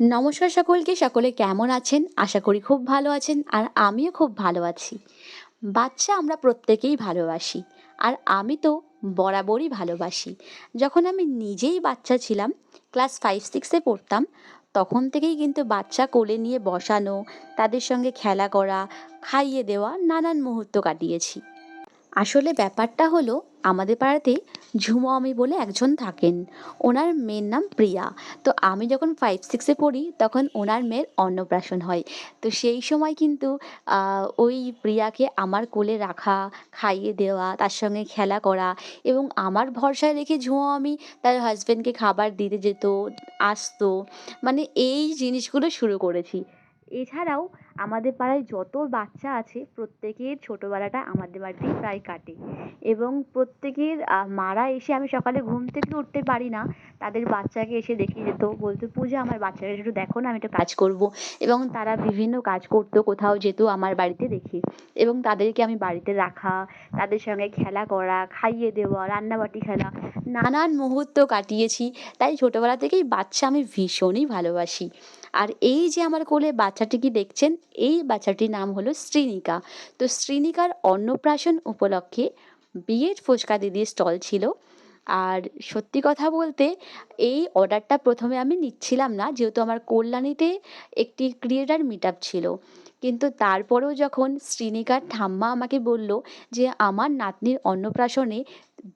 নমস্কার সকলকে, সকলে কেমন আছেন? আশা করি খুব ভালো আছেন আর আমিও খুব ভালো আছি। বাচ্চা আমরা প্রত্যেকেই ভালোবাসি আর আমি তো বরাবরই ভালোবাসি। যখন আমি নিজেই বাচ্চা ছিলাম, ক্লাস ফাইভ সিক্সে পড়তাম, তখন থেকেই কিন্তু বাচ্চা কোলে নিয়ে বসানো, তাদের সঙ্গে খেলা করা, খাইয়ে দেওয়া, নানান মুহূর্ত কাটিয়েছি। আসলে ব্যাপারটা হলো, আমাদের পাড়াতে ঝুমো আমি বলে একজন থাকেন। ওনার মেয়ের নাম প্রিয়া। তো আমি যখন ফাইভ সিক্সে পড়ি, তখন ওনার মেয়ের অন্নপ্রাশন হয়। তো সেই সময় কিন্তু ওই প্রিয়াকে আমার কোলে রাখা, খাইয়ে দেওয়া, তার সঙ্গে খেলা করা এবং আমার ভরসায় রেখে ঝুমো আমি তার হাজব্যান্ডকে খাবার দিতে যেত, আসতো। মানে এই জিনিসগুলো শুরু করেছি। এছাড়াও আমাদের পাড়ায় যত বাচ্চা আছে, প্রত্যেকের ছোটোবেলাটা আমাদের বাড়িতেই প্রায় কাটে। এবং প্রত্যেকের মারা এসে আমি সকালে ঘুম থেকে উঠতে পারি না, তাদের বাচ্চাকে এসে দেখে যেত, বলতো, পূজা, আমার বাচ্চাকে একটু দেখো না, আমি একটা কাজ করব। এবং তারা বিভিন্ন কাজ করতো, কোথাও যেত আমার বাড়িতে দেখে। এবং তাদেরকে আমি বাড়িতে রাখা, তাদের সঙ্গে খেলা করা, খাইয়ে দেওয়া, রান্নাবাটি খেলা, নানান মুহূর্ত কাটিয়েছি। তাই ছোটোবেলা থেকেই বাচ্চা আমি ভীষণই ভালোবাসি। আর এই যে আমার কোলে বাচ্চাটিকে দেখছেন? এই বাচ্চাটির নাম হলো শ্রীনিকা। তো শ্রীনিকার অন্নপ্রাশন উপলক্ষে বিয়ের ফুচকা দিদির স্টল ছিল। আর সত্যি কথা বলতে এই অর্ডারটা প্রথমে আমি নিচ্ছিলাম না, যেহেতু আমার কল্যাণীতে একটি ক্রিয়েটার মিট ছিল। কিন্তু তারপরেও যখন শ্রীনিকার ঠাম্মা আমাকে বলল যে আমার নাতনির অন্নপ্রাশনে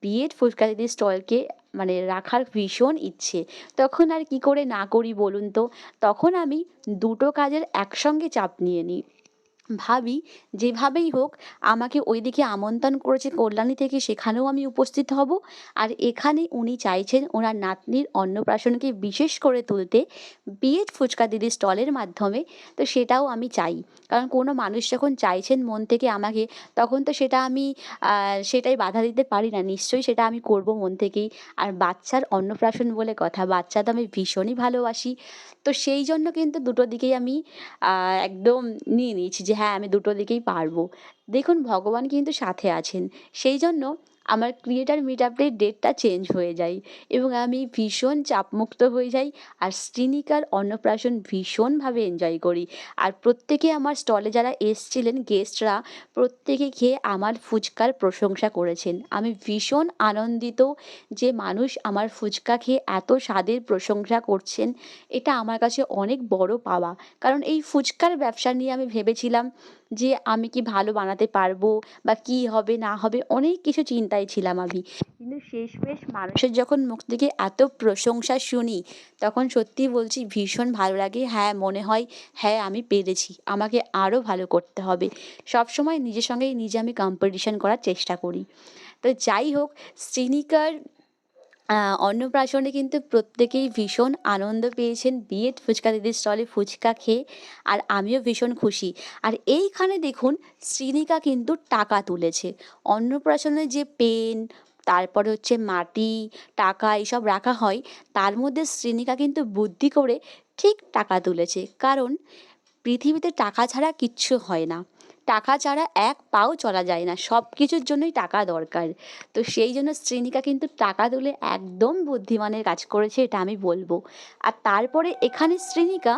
বিয়ের ফুচকা দিদির স্টলকে মানে রাখার ভীষণ ইচ্ছে। তখন আর কি করে না করি বলুন তো? তখন আমি দুটো কাজের একসঙ্গে চাপ নিয়ে নিই। ভাবি, যেভাবেই হোক আমাকে ওইদিকে আমন্ত্রণ করেছে কল্যাণী থেকে, সেখানেও আমি উপস্থিত হব। আর এখানে উনি চাইছেন ওনার নাতনির অন্নপ্রাশনকে বিশেষ করে তুলতে বিয়ের ফুচকা দিদির স্টলের মাধ্যমে, তো সেটাও আমি চাই। কারণ কোনো মানুষ যখন চাইছেন মন থেকে আমাকে, তখন তো সেটা আমি সেটাই বাধা দিতে পারি না। নিশ্চয়ই সেটা আমি করব মন থেকেই। আর বাচ্চার অন্নপ্রাশন বলে কথা, বাচ্চা তো আমি ভীষণই ভালোবাসি। তো সেই জন্য কিন্তু দুটো দিকেই আমি একদম নিয়ে নিয়েছি যে হ্যাঁ আমি দুটো দিকেই পারব। দেখুন ভগবান কিন্তু সাথে আছেন। সেই জন্য আমার ক্রিয়েটার মিট আপের ডেটটা চেঞ্জ হয়ে যায় এবং আমি ভীষণ চাপমুক্ত হয়ে যাই আর শ্রীনিকার অন্নপ্রাশন ভীষণভাবে এনজয় করি। আর প্রত্যেকে আমার স্টলে যারা এসছিলেন গেস্টরা প্রত্যেকে খেয়ে আমার ফুচকার প্রশংসা করেছেন। আমি ভীষণ আনন্দিত যে মানুষ আমার ফুচকা খেয়ে এত স্বাদের প্রশংসা করছেন, এটা আমার কাছে অনেক বড় পাওয়া। কারণ এই ফুচকার ব্যবসা নিয়ে আমি ভেবেছিলাম যে আমি কি ভালো বানাতে পারব বা কি হবে না হবে অনেক কিছু চিন্তায় ছিলাম আমি। কিন্তু শেষমেশ মানুষের যখন মুখ থেকে এত প্রশংসা শুনি তখন সত্যি বলছি ভীষণ ভালো লাগে। হ্যাঁ মনে হয় হ্যাঁ আমি পেরেছি। আমাকে আরও ভালো করতে হবে। সবসময় নিজের সঙ্গেই নিজে আমি কম্পিটিশন করার চেষ্টা করি। তো যাই হোক শ্রীনিকার অন্নপ্রাশনে কিন্তু প্রত্যেকেই ভীষণ আনন্দ পেয়েছেন। বিয়ের ফুচকা দিদির স্টলে ফুচকা খেয়ে, আর আমিও ভীষণ খুশি। আর এইখানে দেখুন, শ্রীনিকা কিন্তু টাকা তুলেছে। অন্নপ্রাশনে যে পেন, তারপরে হচ্ছে মাটি, টাকা এইসব রাখা হয়, তার মধ্যে শ্রীনিকা কিন্তু বুদ্ধি করে ঠিক টাকা তুলেছে। কারণ, পৃথিবীতে টাকা ছাড়া কিচ্ছু হয় না। টাকা ছাড়া এক পাও চলা যায় না। সব কিছুর জন্যই টাকা দরকার। তো সেই জন্য শ্রেণিকা কিন্তু টাকা তুলে একদম বুদ্ধিমানের কাজ করেছে, এটা আমি বলব। আর তারপরে এখানে শ্রীনিকা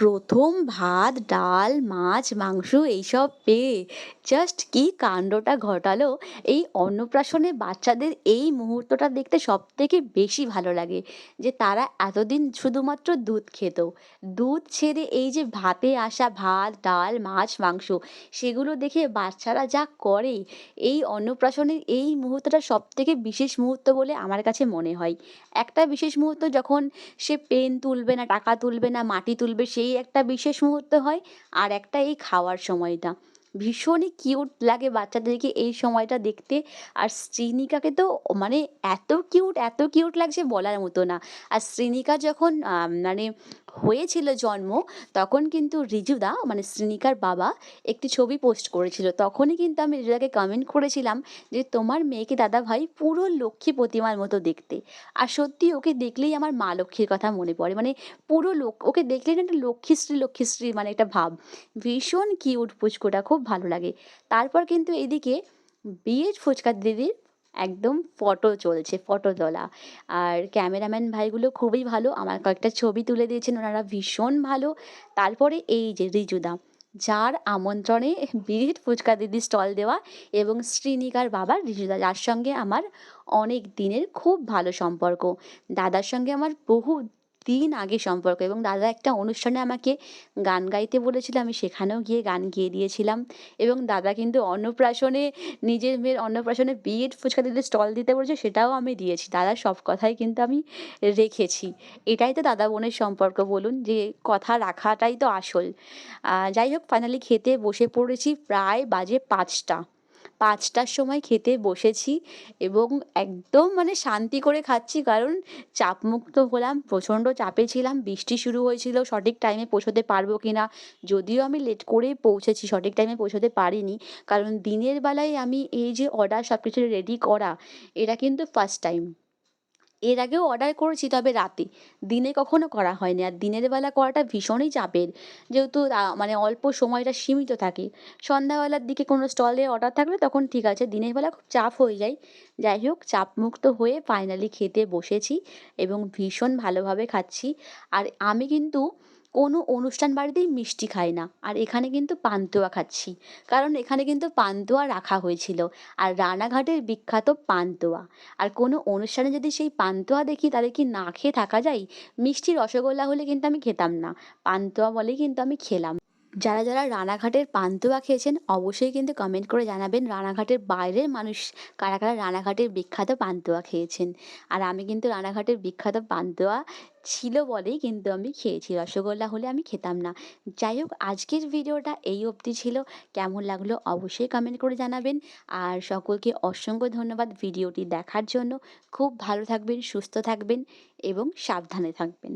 প্রথম ভাত, ডাল, মাছ, মাংস এইসব পেয়ে জাস্ট কি কাণ্ডটা ঘটালো? এই অন্নপ্রাশনে বাচ্চাদের এই মুহূর্তটা দেখতে সব থেকে বেশি ভালো লাগে, যে তারা এতদিন শুধুমাত্র দুধ খেত। দুধ ছেড়ে এই যে ভাতে আসা ভাত, ডাল, মাছ, মাংস, সেগুলো দেখে বাচ্চারা যা করে, এই অন্নপ্রাশনের এই মুহূর্তটা সব থেকে বিশেষ মুহূর্ত বলে আমার কাছে মনে হয়। একটা বিশেষ মুহূর্ত যখন সে পেন তুলবে না, টাকা তুলবে না, মাটি তুলবে, সেই একটা বিশেষ মুহূর্ত হয় আর একটা এই খাওয়ার সময়টা। ভীষণই কিউট লাগে বাচ্চাদেরকে এই সময়টা দেখতে। আর শ্রীনিকাকে তো মানে এত কিউট এত কিউট লাগছে বলার মতো না। আর শ্রীনিকা যখন মানে হয়েছিল জন্ম, তখন কিন্তু রিজুদা মানে শ্রীনিকার বাবা, একটি ছবি পোস্ট করেছিল। তখনই কিন্তু আমি রিজুদাকে কমেন্ট করেছিলাম যে, তোমার মেয়েকে দাদা ভাই পুরো লক্ষ্মী প্রতিমার মতো দেখতে। আর সত্যি ওকে দেখলেই আমার মা লক্ষ্মীর কথা মনে পড়ে। মানে পুরো লোক, ওকে দেখলেই একটা লক্ষ্মীশ্রী লক্ষ্মীশ্রী মানে একটা ভাব। ভীষণ কিউট পুচকোটা খুব ভালো লাগে তারপর কিন্তু এদিকে বিয়ের ফুচকা দিদির একদম ফটো চলছে, ফটো তোলা। আর ক্যামেরাম্যান ভাইগুলো খুবই ভালো। আমার কয়েকটা ছবি তুলে দিয়েছেন ওনারা ভীষণ ভালো। তারপরে এই যে ঋজুদা, যার আমন্ত্রণে বিড়ির ফুচকা দিদির স্টল দেওয়া এবং শ্রীনিকার বাবা ঋজুদা, যার সঙ্গে আমার অনেক দিনের খুব ভালো সম্পর্ক। দাদার সঙ্গে আমার বহু দিন আগে সম্পর্ক এবং দাদা একটা অনুষ্ঠানে আমাকে গান গাইতে বলেছিল, আমি সেখানেও গিয়ে গান গেয়ে দিয়েছিলাম এবং দাদা কিন্তু অন্নপ্রাশনে নিজের মেয়ের অন্নপ্রাশনে বিড়ির ফুচকা দিদির স্টল দিতে বলেছে, সেটাও আমি দিয়েছি। দাদার সব কথাই কিন্তু আমি রেখেছি। এটাই তো দাদা বোনের সম্পর্ক বলুন, যে কথা রাখাটাই তো আসল। যাই হোক ফাইনালি খেতে বসে পড়েছি, প্রায় বাজে ৫টা। ৫টার সময় খেতে বসেছি এবং একদম মানে শান্তি করে খাচ্ছি কারণ চাপমুক্ত হলাম। প্রচণ্ড চাপে ছিলাম। বৃষ্টি শুরু হয়েছিল, সঠিক টাইমে পৌঁছতে পারব কি না যদিও আমি লেট করে পৌঁছেছি, সঠিক টাইমে পৌঁছতে পারিনি। কারণ দিনের বেলায় আমি এই যে অর্ডার সব কিছু রেডি করা, এটা কিন্তু ফার্স্ট টাইম। এর আগেও অর্ডার করেছি তবে রাতে। দিনে কখনো করা হয়নি। আর দিনের বেলা করাটা ভীষণই চাপের। যেহেতু মানে অল্প সময়টা সীমিত থাকে। সন্ধ্যাবেলার দিকে কোনো স্টলে অর্ডার থাকলে তখন ঠিক আছে। দিনের বেলা খুব চাপ হয়ে যায়। যাই হোক, চাপমুক্ত হয়ে ফাইনালি খেতে বসেছি এবং ভীষণ ভালোভাবে খাচ্ছি। আর আমি কিন্তু কোনো অনুষ্ঠান বাড়িতেই মিষ্টি খাই না। আর এখানে কিন্তু পান্তুয়া খাচ্ছি। কারণ এখানে কিন্তু পান্তুয়া রাখা হয়েছিল। আর রানাঘাটের বিখ্যাত পান্তুয়া। আর কোনো অনুষ্ঠানে যদি সেই পান্তুয়া দেখি, তাহলে কি না খেয়ে থাকা যায়? মিষ্টি রসগোল্লা হলে কিন্তু আমি খেতাম না। পান্তুয়া বলেই কিন্তু আমি খেলাম। যারা, যারা রানাঘাটের পান্তুয়া খেয়েছেন অবশ্যই কিন্তু কমেন্ট করে জানাবেন রানাঘাটের বাইরের মানুষ কারা, কারা রানাঘাটের বিখ্যাত পান্তুয়া খেয়েছেন। আর আমি কিন্তু রানাঘাটের বিখ্যাত পান্তুয়া ছিল বলেই কিন্তু আমি খেয়েছি। রসগোল্লা হলে আমি খেতাম না। যাই হোক আজকের ভিডিওটা এই অবধি ছিল। কেমন লাগল অবশ্যই কমেন্ট করে জানাবেন। আর সকলকে অসংখ্য ধন্যবাদ ভিডিওটি দেখার জন্য। খুব ভালো থাকবেন, সুস্থ থাকবেন এবং সাবধানে থাকবেন।